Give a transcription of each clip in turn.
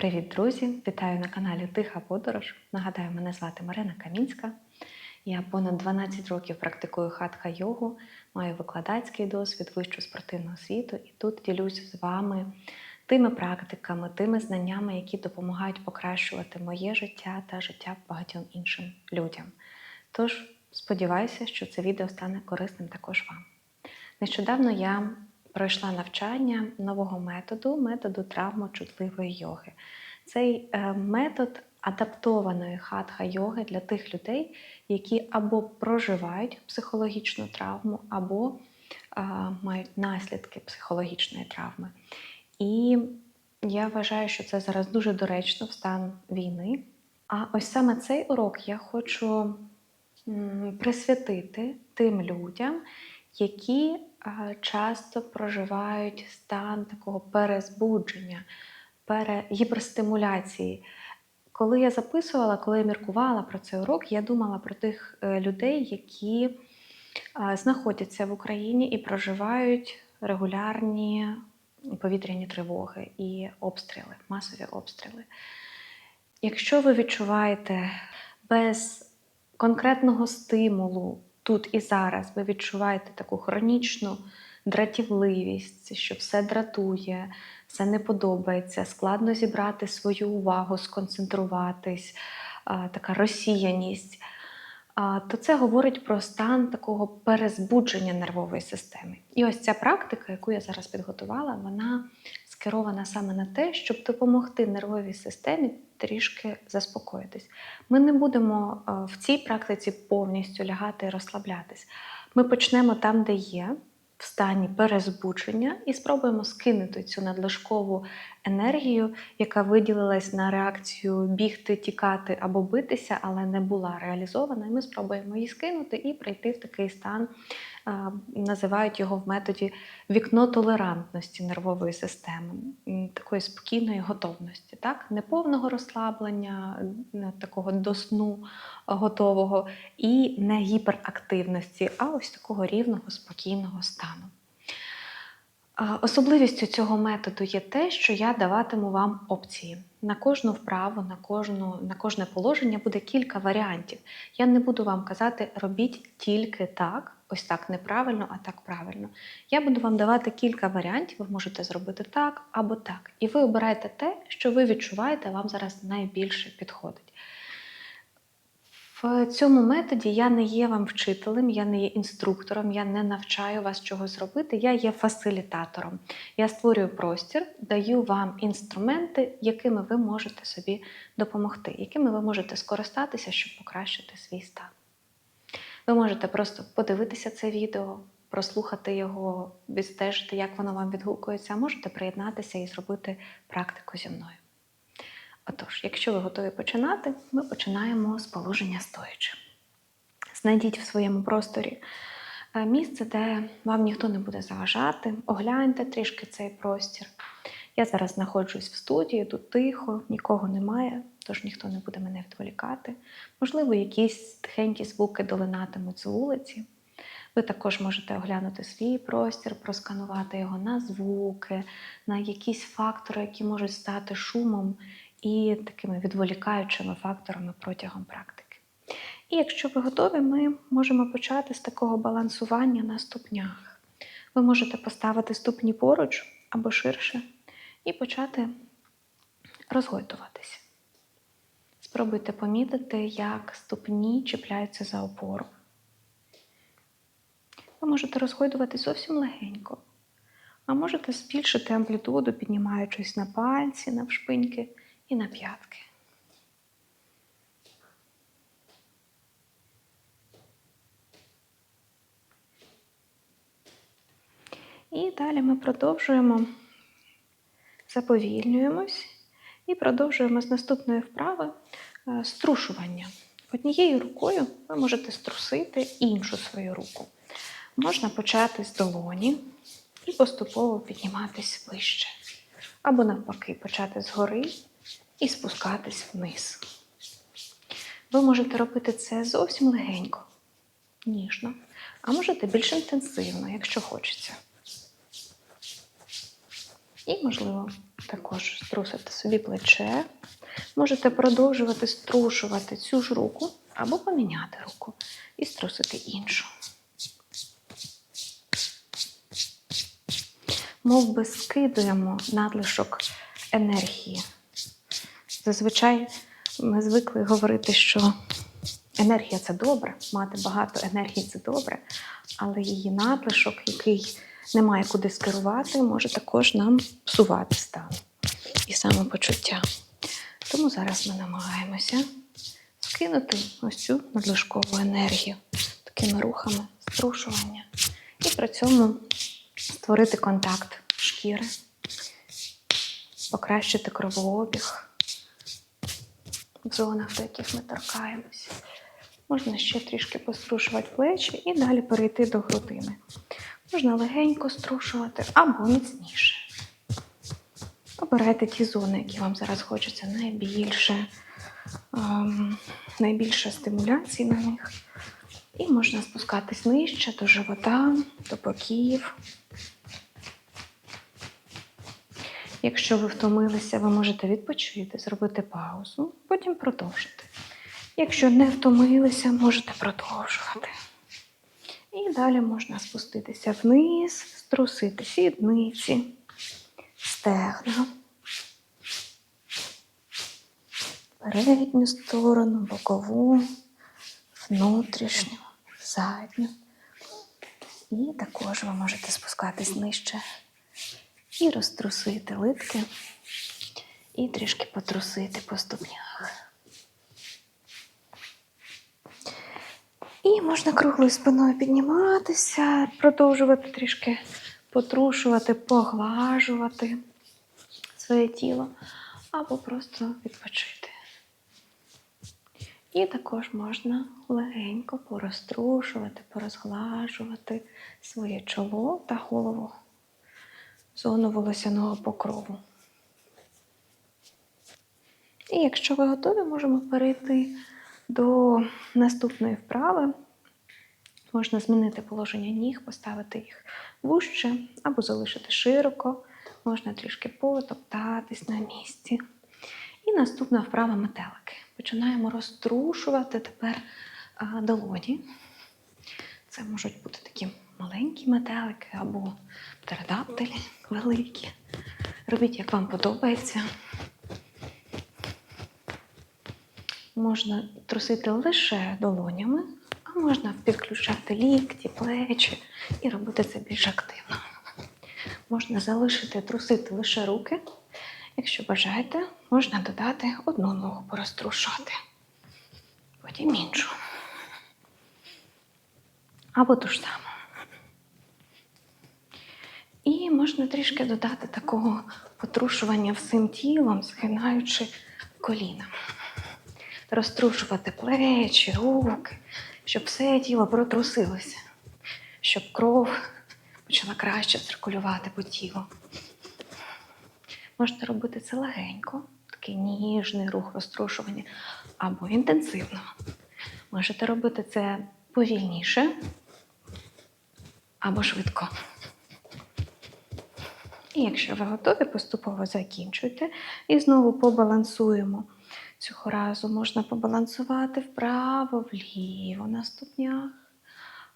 Привіт, друзі! Вітаю на каналі Тиха Подорож. Нагадаю, мене звати Марина Камінська. Я понад 12 років практикую хатха йогу, маю викладацький досвід, вищу спортивну освіту і тут ділюся з вами тими практиками, тими знаннями, які допомагають покращувати моє життя та життя багатьом іншим людям. Тож сподіваюся, що це відео стане корисним також вам. Нещодавно я пройшла навчання нового методу, методу травмочутливої йоги. Цей е, метод адаптованої хатха йоги для тих людей, які або проживають психологічну травму, або е, мають наслідки психологічної травми. І я вважаю, що це зараз дуже доречно в стан війни. А ось саме цей урок я хочу присвятити тим людям, які часто проживають стан такого перезбудження, перегіперстимуляції. Коли я записувала, коли я міркувала про цей урок, я думала про тих е, людей, які знаходяться в Україні і проживають регулярні повітряні тривоги і обстріли, масові обстріли. Якщо ви відчуваєте без конкретного стимулу тут і зараз, ви відчуваєте таку хронічну дратівливість, що все дратує, все не подобається, складно зібрати свою увагу, сконцентруватись, така розсіяність, то це говорить про стан такого перезбудження нервової системи. І ось ця практика, яку я зараз підготувала, вона скерована саме на те, щоб допомогти нервовій системі трішки заспокоїтись. Ми не будемо е, в цій практиці повністю лягати і розслаблятись. Ми почнемо там, де є, в стані перезбучення, і спробуємо скинути цю надлишкову енергію, яка виділилась на реакцію бігти, тікати або битися, але не була реалізована. І ми спробуємо її скинути і прийти в такий стан, називають його в методі вікно толерантності нервової системи, такої спокійної готовності, так? не повного розслаблення, такого до сну готового, і не гіперактивності, а ось такого рівного, спокійного стану. Особливістю цього методу є те, що я даватиму вам опції. На кожну вправу, на, кожну, на кожне положення буде кілька варіантів. Я не буду вам казати, робіть тільки так, ось так неправильно, а так правильно. Я буду вам давати кілька варіантів, ви можете зробити так або так. І ви обираєте те, що ви відчуваєте, вам зараз найбільше підходить. В цьому методі я не є вам вчителем, я не є інструктором, я не навчаю вас чогось робити, я є фасилітатором. Я створюю простір, даю вам інструменти, якими ви можете собі допомогти, якими ви можете скористатися, щоб покращити свій стан. Ви можете просто подивитися це відео, прослухати його, відстежити, як воно вам відгукується, а можете приєднатися і зробити практику зі мною. Отож, якщо ви готові починати, ми починаємо з положення стоячи. Знайдіть в своєму просторі е, місце, де вам ніхто не буде заважати. Огляньте трішки цей простір. Я зараз знаходжусь в студії, тут тихо, нікого немає, тож ніхто не буде мене відволікати. Можливо, якісь тихенькі звуки долинатимуть з вулиці. Ви також можете оглянути свій простір, просканувати його на звуки, на якісь фактори, які можуть стати шумом і такими відволікаючими факторами протягом практики. І якщо ви готові, ми можемо почати з такого балансування на ступнях. Ви можете поставити ступні поруч або ширше і почати розгойдуватися. Спробуйте помітити, як ступні чіпляються за опору. Ви можете розгойдуватись зовсім легенько, а можете збільшити амплітуду, піднімаючись на пальці, на вшпиньки і на п'ятки. І далі ми продовжуємо, заповільнюємось і продовжуємо з наступної вправи е, струшування. Однією рукою ви можете струсити іншу свою руку. Можна почати з долоні і поступово підніматись вище. Або навпаки, почати згори і спускатись вниз. Ви можете робити це зовсім легенько, ніжно, а можете більш інтенсивно, якщо хочеться. І, можливо, також струсити собі плече. Можете продовжувати струшувати цю ж руку або поміняти руку і струсити іншу. Мов би скидуємо надлишок енергії. Зазвичай ми звикли говорити, що енергія це добре, мати багато енергії це добре, але її надлишок, який немає куди скерувати, може також нам псувати стан і самопочуття. Тому зараз ми намагаємося скинути ось цю надлишкову енергію такими рухами струшування. І при цьому створити контакт шкіри, покращити кровообіг в зонах, до яких ми торкаємося. Можна ще трішки пострушувати плечі і далі перейти до грудини. Можна легенько струшувати або міцніше. Обирайте ті зони, які вам зараз хочеться найбільше, ем, найбільше стимуляції на них. І можна спускатись нижче до живота, до боків. Якщо ви втомилися, ви можете відпочити, зробити паузу, потім продовжити. Якщо не втомилися, можете продовжувати. І далі можна спуститися вниз, струсити сідниці, стегна, передню сторону, бокову, внутрішню, задню. І також ви можете спускатись нижче і розтрусити литки, і трішки потрусити по ступнях. І можна круглою спиною підніматися, продовжувати трішки потрушувати, поглажувати своє тіло або просто відпочити. І також можна легенько порозтрушувати, порозглажувати своє чоло та голову, зону волосяного покрову. І якщо ви готові, можемо перейти до наступної вправи. Можна змінити положення ніг, поставити їх вужче або залишити широко, можна трішки потоптатись на місці. І наступна вправа метелики. Починаємо розтрушувати тепер долоні. Це можуть бути такі маленькі метелики або птеродактилі великі. Робіть, як вам подобається. Можна трусити лише долонями, а можна підключати лікті, плечі і робити це більш активно. Можна залишити трусити лише руки. Якщо бажаєте, можна додати одну ногу порозтрушати, потім іншу. Або ту ж саму. І можна трішки додати такого потрушування всім тілом, згинаючи коліна. Розтрушувати плечі, руки, щоб все тіло протрусилося, щоб кров почала краще циркулювати по тілу. Можете робити це легенько, такий ніжний рух розтрушування, або інтенсивно. Можете робити це повільніше або швидко. І якщо ви готові, поступово закінчуйте і знову побалансуємо. Цього разу можна побалансувати вправо, вліво на ступнях,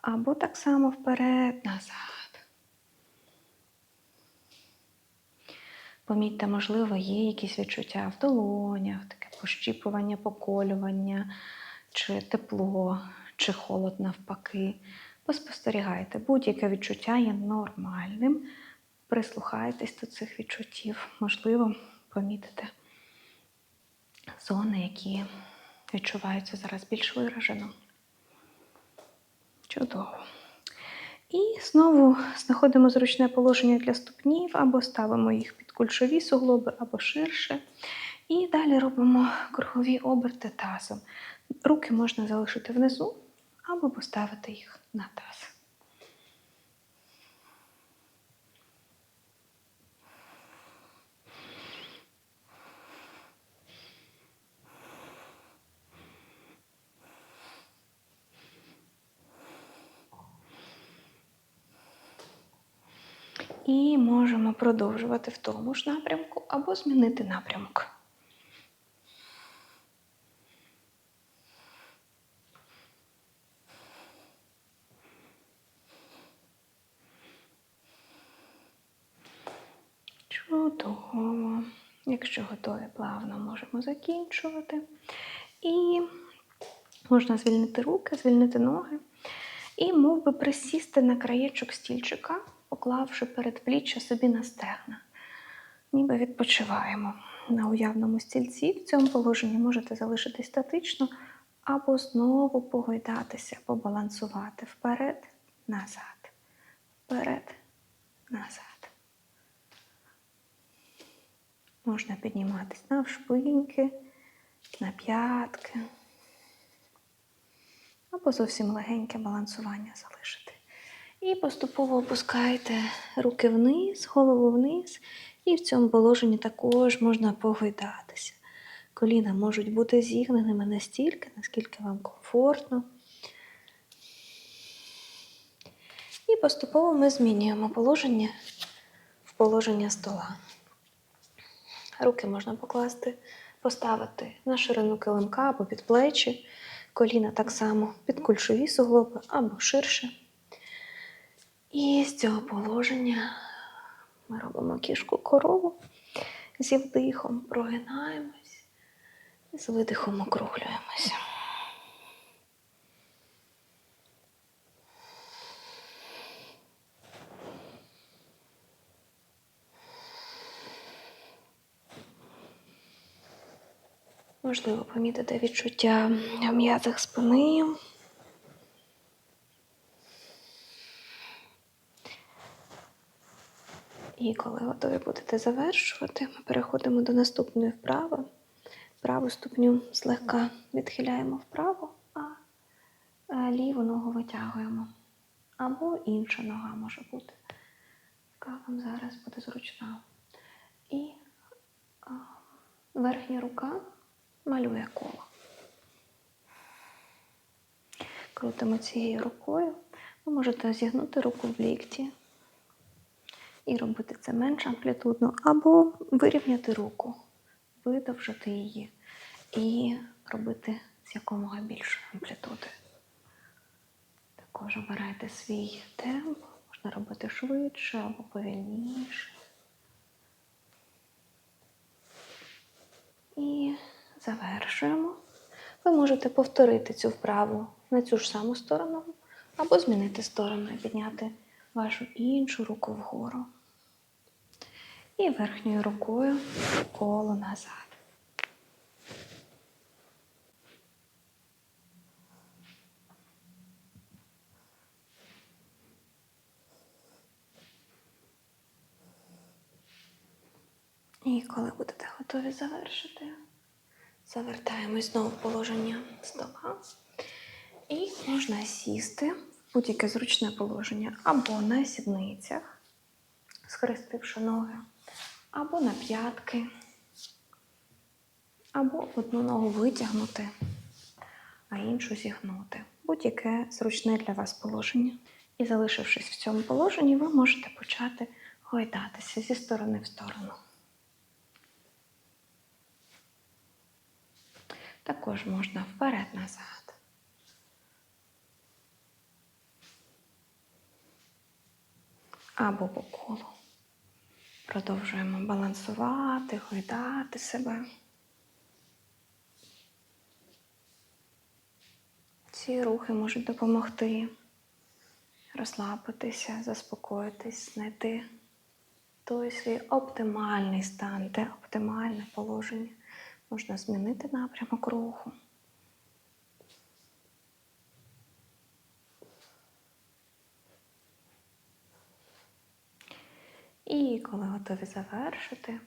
або так само вперед, назад. Помітьте, можливо, є якісь відчуття в долонях, таке пощіпування, поколювання, чи тепло, чи холод навпаки. Поспостерігайте, будь-яке відчуття є нормальним. Прислухайтесь до цих відчуттів, можливо, помітите зони, які відчуваються зараз більш виражено. Чудово. І знову знаходимо зручне положення для ступнів, або ставимо їх під кульшові суглоби, або ширше. І далі робимо кругові оберти тазом. Руки можна залишити внизу, або поставити їх на таз. І можемо продовжувати в тому ж напрямку або змінити напрямок. Чудово. Якщо готові, плавно можемо закінчувати. І можна звільнити руки, звільнити ноги. І мов би присісти на краєчок стільчика, поклавши передпліччя собі на стегна. Ніби відпочиваємо на уявному стільці. В цьому положенні можете залишитись статично або знову погойдатися, побалансувати вперед, назад, вперед, назад. Можна підніматись на вшпиньки, на п'ятки. Або зовсім легеньке балансування залишити. І поступово опускайте руки вниз, голову вниз. І в цьому положенні також можна погойдатися. Коліна можуть бути зігненими настільки, наскільки вам комфортно. І поступово ми змінюємо положення в положення стола. Руки можна покласти, поставити на ширину килимка або під плечі, коліна так само під кульшові суглоби або ширше. І з цього положення ми робимо кішку корову зі вдихом, прогинаємось, з видихом округлюємося. Можливо, помітити відчуття в м'язах спини. І коли готові будете завершувати, ми переходимо до наступної вправи. Праву ступню злегка відхиляємо вправо, а ліву ногу витягуємо. Або інша нога може бути, яка вам зараз буде зручна. І верхня рука малює коло. Крутимо цією рукою. Ви можете зігнути руку в лікті і робити це менш амплітудно, або вирівняти руку, видовжити її і робити з якомога більшої амплітуди. Також обирайте свій темп, можна робити швидше або повільніше. І завершуємо. Ви можете повторити цю вправу на цю ж саму сторону, або змінити сторону і підняти вашу іншу руку вгору. І верхньою рукою коло назад. І коли будете готові завершити, завертаємось знову в положення стола. І можна сісти будь-яке зручне положення або на сідницях, схрестивши ноги, або на п'ятки, або одну ногу витягнути, а іншу зігнути. Будь-яке зручне для вас положення. І залишившись в цьому положенні, ви можете почати гойдатися зі сторони в сторону. Також можна вперед-назад. Або по колу. Продовжуємо балансувати, гойдати себе. Ці рухи можуть допомогти розслабитися, заспокоїтись, знайти той свій оптимальний стан, те оптимальне положення. Можна змінити напрямок руху. І коли готові завершити,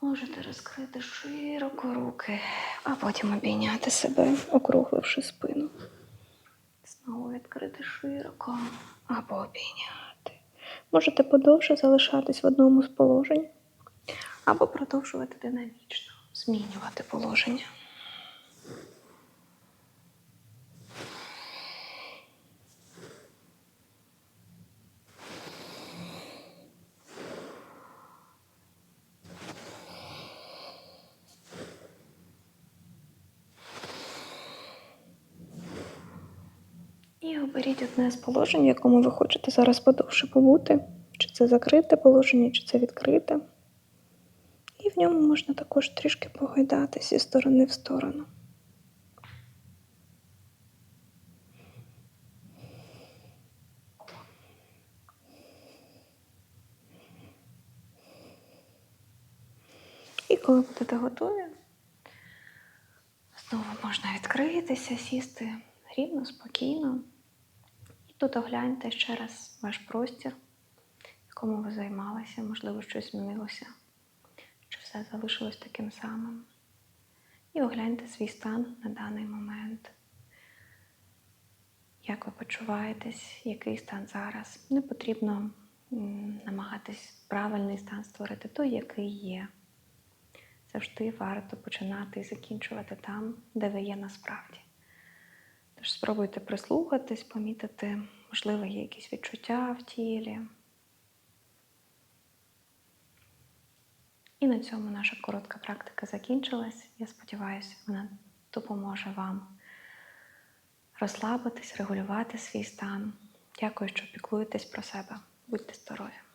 можете розкрити широко руки, а потім обійняти себе, округливши спину. Знову відкрити широко або обійняти. Можете подовше залишатись в одному з положень, або продовжувати динамічно, змінювати положення. Оберіть одне з положень, в якому ви хочете зараз подовше побути. Чи це закрите положення, чи це відкрите. І в ньому можна також трішки погойдатися зі сторони в сторону. І коли будете готові, знову можна відкритися, сісти рівно, спокійно. Тут огляньте ще раз ваш простір, якому ви займалися, можливо, щось змінилося, чи все залишилось таким самим. І огляньте свій стан на даний момент. Як ви почуваєтесь, який стан зараз? Не потрібно намагатись правильний стан створити той, який є. Завжди варто починати і закінчувати там, де ви є насправді. Спробуйте прислухатись, помітити, можливо, є якісь відчуття в тілі. І на цьому наша коротка практика закінчилась. Я сподіваюся, вона допоможе вам розслабитись, регулювати свій стан. Дякую, що піклуєтесь про себе. Будьте здорові!